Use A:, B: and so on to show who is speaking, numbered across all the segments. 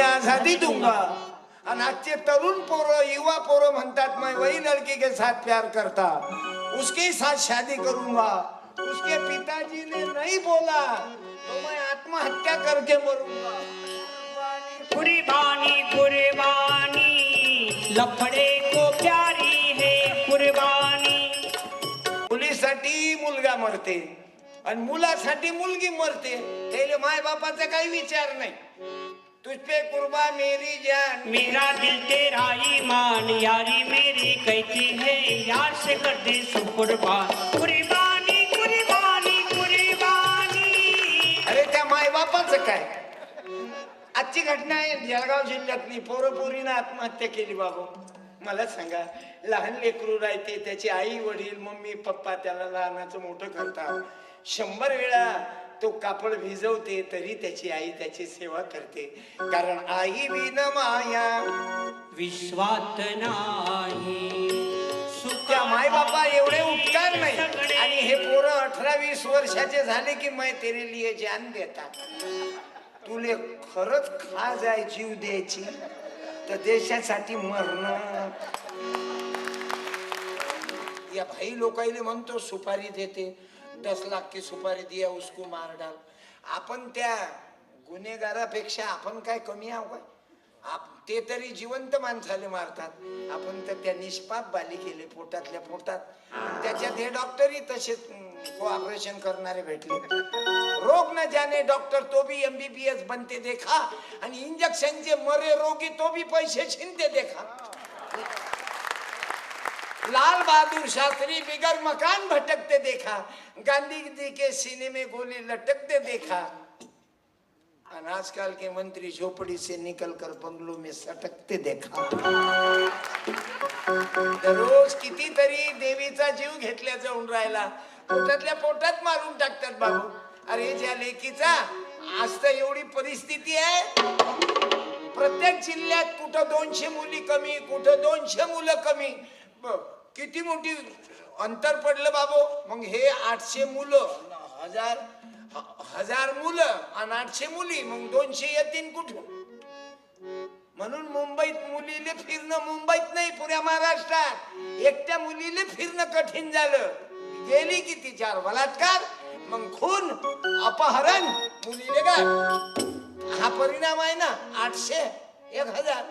A: आजादी दूंगा आणि आजचे तरुण पोरं युवा पोरं म्हणतात मैं वही लड़की के साथ प्यार करता. उसके साथ शादी करूंगा. उसके पिताजी ने नहीं बोला तो मैं आत्महत्या करके मरूंगा.
B: कुर्बानी कुर्बानी लफड़े को प्यारी है कुर्बानी
A: मुलीसाठी मुलगा मरते आणि मुलासाठी मुलगी मरते त्याला माय बापाचा काही विचार नाही. तुझ पे कुर्बा मेरी जान।
B: मेरा दिल तेरा ईमान यारी मेरी कहती है यार से कर दे सब कुर्बान कुर्बानी कुर्बानी। कुर्बानी
A: अरे त्या माय बापाचं काय? आजची घटना आहे जळगाव जिल्ह्यातली. पोरं पोरीनं आत्महत्या केली बाबू. मला सांगा लहान लेकरू राहते त्याची आई वडील मम्मी पप्पा त्याला लहानाचं मोठं करतात. शंभर वेळा तो कापड भिजवते तरी त्याची आई त्याची सेवा करते. कारण आई विन माया
B: विश्वात नाही. सुख
A: त्या माय बापा एवढे उपकार नाही. आणि हे पोरं अठरा वीस वर्षाचे झाले की मैं तेरे लिए जान देता तुले खरंच खा जाय जीव द्यायची. तर देशासाठी मरण. या भाई लोकाईले म्हणतो सुपारी देते. दस लाख की सुपारी दिया उसको मार डाल। आपण त्या गुन्हेगारापेक्षा आपण काय कमी आहो काय? आप ते तरी जिवंत माणसाले मारतात. आपण तर त्या निष्पाप बालिकेले पोटातल्या पोटात. त्याच्यात हे डॉक्टरही तसेच ऑपरेशन करणारे भेटले. रोग न जाने डॉक्टर तो भी एमबीबीएस बनते देखा. आणि इंजेक्शनचे मरे रोगी तो भी पैसे छिनते देखा. लाल बहादुर शास्त्री बिगर मकान भटकते देखा गांधी जी के सीने में गोली लटकते देखा। और आजकल के मंत्री झोपड़ी से निकलकर बंगलों में सटकते देखा। दररोज कितीतरी देवीचा जीव घेतल्या जाऊन राहिला। पोटातल्या पोटात मारून टाकतात बाबू। अरे ज्या लेकीचा आज तर एवढी परिस्थिती आहे प्रत्येक जिल्ह्यात कुठं दोनशे मुली कमी कुठं दोनशे मुलं कमी किती मोठी अंतर पडलं बाबो? मग हे आठशे मुलं. हजार हजार मुलं आणि आठशे मुली. मग दोनशे येतील कुठून म्हणून मुंबईत मुलीले फिरणं मुंबईत नाही पुऱ्या महाराष्ट्रात. एकट्या मुलीले फिरणं कठीण झालं. गेली किती? चार बलात्कार. मग खून अपहरण मुलीले का हा परिणाम आहे ना आठशे एक हजार.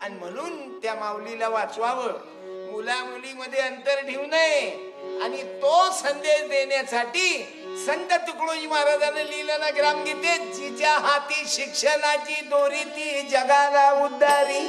A: आणि म्हणून त्या माऊलीला वाचवावं. मुला मुलीमध्ये अंतर ठेवू नये. आणि तो संदेश देण्यासाठी संत तुकडोजी महाराजांनी लिहिलं ना ग्रामगीतेत जिच्या हाती शिक्षणाची दोरी ती जगाला उद्धारी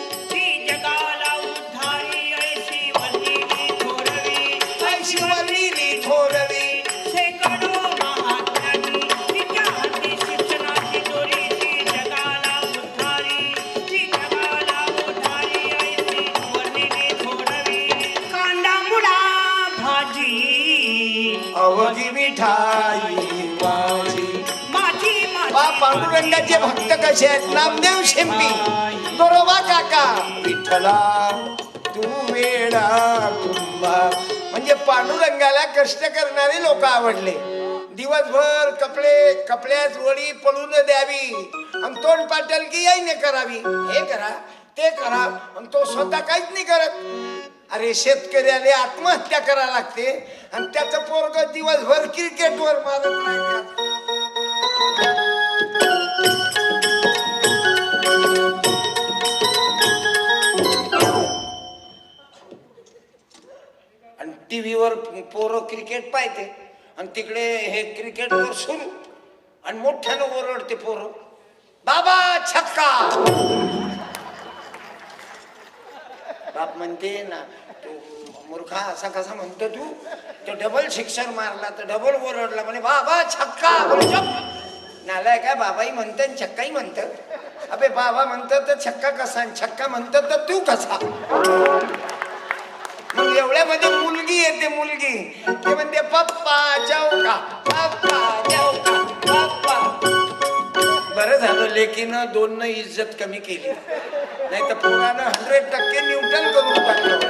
A: अवघी मिठाई माझी.
B: माझी
A: पांडुरंगाचे भक्त कसे आहेत? नामदेव शेंपी. बरोबा काका. विठ्ठला तू वेडा कुंभा म्हणजे पांडुरंगाला कष्ट करणारे लोक आवडले. दिवसभर कपडे कपड्यात वडी पळून द्यावी. आणि तोंड पाटल की याईने करावी. हे करा ते करा आणि तो स्वतः काहीच नाही करत. अरे शेतकऱ्याला आत्महत्या करा लागते आणि त्याचं पोरग दिवसभर क्रिकेटवर मारत नाही. आणि टीव्हीवर पोरं क्रिकेट पाहते आणि तिकडे हे क्रिकेटवर सुरू आणि मोठ्यानं ओरडते पोरं बाबा छक्का! बाप म्हणते ना तू मूर्खा असा कसा म्हणतो तू? तो डबल शिक्षण मारला तर डबल ओरडला म्हणे बाबा छक्का नालाय काय बाबाही म्हणत आणि छक्काही म्हणत. अबे बाबा म्हणतात तर छक्का कसा आणि छक्का म्हणतात तर तू कसा? मग एवढ्यामध्ये मुलगी येते मुलगी. ते म्हणते पप्पा जाऊ का? पप्पा लेकीनं दोन इज्जत कमी केली. नाही तर पोरानं हंड्रेड टक्के न्यूटन करून टाकलं.